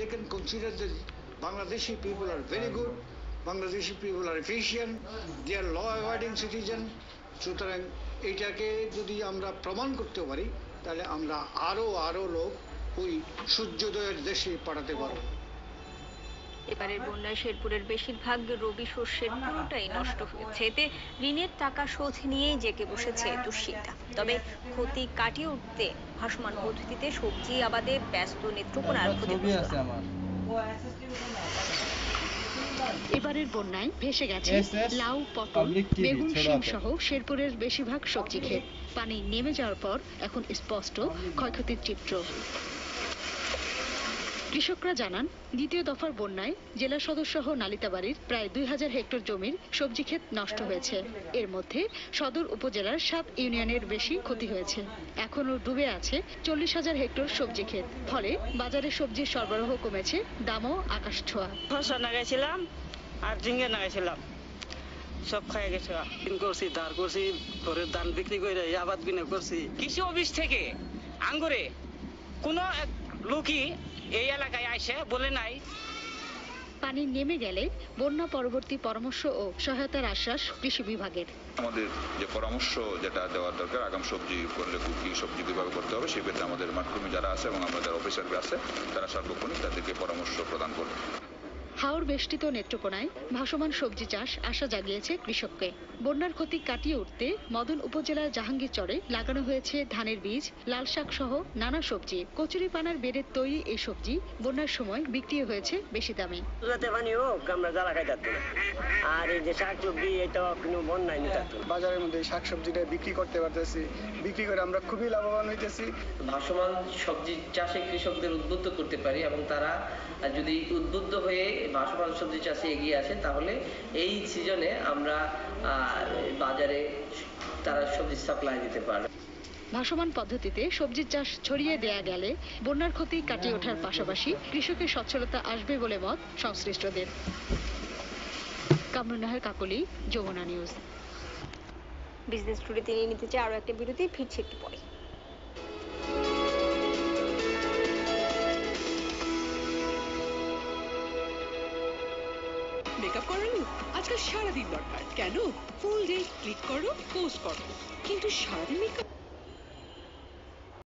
they can consider that Bangladeshi people are very good, Bangladeshi people are efficient, they are law abiding citizen. সুতরাং এটাকে যদি আমরা প্রমাণ করতে পারি তাহলে আমরা আরও আরও লোক ওই সূর্যোদয়ের দেশে পাঠাতে পারব এবারের বন্যায় শেরপুরের বেশিরভাগ রবি শস্যের পুরোটাই নষ্ট হয়েছে। এতে ঋণের টাকা শোধ নিয়েই জেঁকে বসেছে দুশ্চিন্তা। তবে ক্ষতি কাটিয়ে উঠতে ভাসমান পদ্ধতিতে সবজি আবাদে ব্যস্ত নেত্রকোনার ছবি আছে আমার। এবারের বন্যায় ভেসে গেছে লাউ পটল বেগুন শিম সহ শেরপুরের বেশিরভাগ সবজি ক্ষেত। পানি নেমে যাওয়ার পর এখন স্পষ্ট ক্ষয়ক্ষতির চিত্র। কৃষকরা জানান দ্বিতীয় দফার বন্যায় জেলা সদর সহ নালিতাবাড়ির প্রায় দুই হাজার হেক্টর জমির সবজি ক্ষেত নষ্ট হয়েছে। এর মধ্যে সদর উপজেলার সাত ইউনিয়নের বেশি ক্ষতি হয়েছে। এখনও ডুবে আছে চল্লিশ হাজার হেক্টর সবজি ক্ষেত। ফলে বাজারে সবজির সরবরাহ কমেছে দামও আকাশ ছোঁয়া। শসা লাগাইছিলাম আর ঝিঙ্গে লাগাইছিলাম। সব খাই গেছে। করছি ধার করছি ঘরের ধান বিক্রি করে আবাদ বিনে করছি। কৃষি অফিস থেকে আঙ্গুরে কোনো এক লোকই এই এলাকায় আসে বলে নাই। পানি নেমে গেলে বন্যা পরবর্তী পরামর্শ ও সহায়তার আশ্বাস কৃষি বিভাগের। আমাদের যে পরামর্শ যেটা দেওয়ার দরকার আগাম সবজি করলে কি সবজি কীভাবে করতে হবে সেক্ষেত্রে আমাদের মাঠকর্মী যারা আছে এবং আমাদের অফিসার আছে তারা সার্বক্ষণিক তাদেরকে পরামর্শ প্রদান করবে। হাওর বেষ্টিত নেত্রকোনায় ভাসমান সবজি চাষ আশা জাগিয়েছে কৃষককে। বন্যার ক্ষতি কাটিয়ে উঠতে মদন উপজেলার জাহাঙ্গীরচরে লাগানো হয়েছে ধানের বীজ লাল শাক সহ নানা সবজি। কচুরি পানার বেড়ের তৈরি এই সবজি বন্যার সময় বিক্রি হয়েছে বেশি দামে। যাতে পানি হোক আমরা জ্বালা খাই আর এই যে শাক সবজি এটা কোনো বন্যায় নিয়ে থাকতো না। বাজারের মধ্যে শাক সবজিটা বিক্রি করতে পারতেছি। বিক্রি করে আমরা খুবই লাভবান হইতেছি। ভাসমান সবজি চাষে কৃষকদের উদ্বুদ্ধ করতে পারি এবং তারা যদি উদ্বুদ্ধ হয়ে ভাসমান সবজি চাষে এগিয়ে আসে তাহলে এই সিজনে আমরা বাজারে তারা সবজি সাপ্লাই দিতে পারবে। ভাসমান পদ্ধতিতে সবজির চাষ ছড়িয়ে দেয়া গেলে বন্যার ক্ষতি কাটিয়ে ওঠার পাশাপাশি কৃষকের সচ্ছলতা আসবে বলে মত সংশ্লিষ্টদের। কামরুন্নাহার কাকলি যমুনা নিউজ। বিজনেস টুডেতে নিয়ে নিতে চাই আরও একটা বিরতি ফিরছে একটু পরে। মেকআপ করানো আজকাল সারাদিন দরকার। কেন? ফুল ডে ক্লিক করো পোস্ট করো। কিন্তু সারাদিন মেকআপ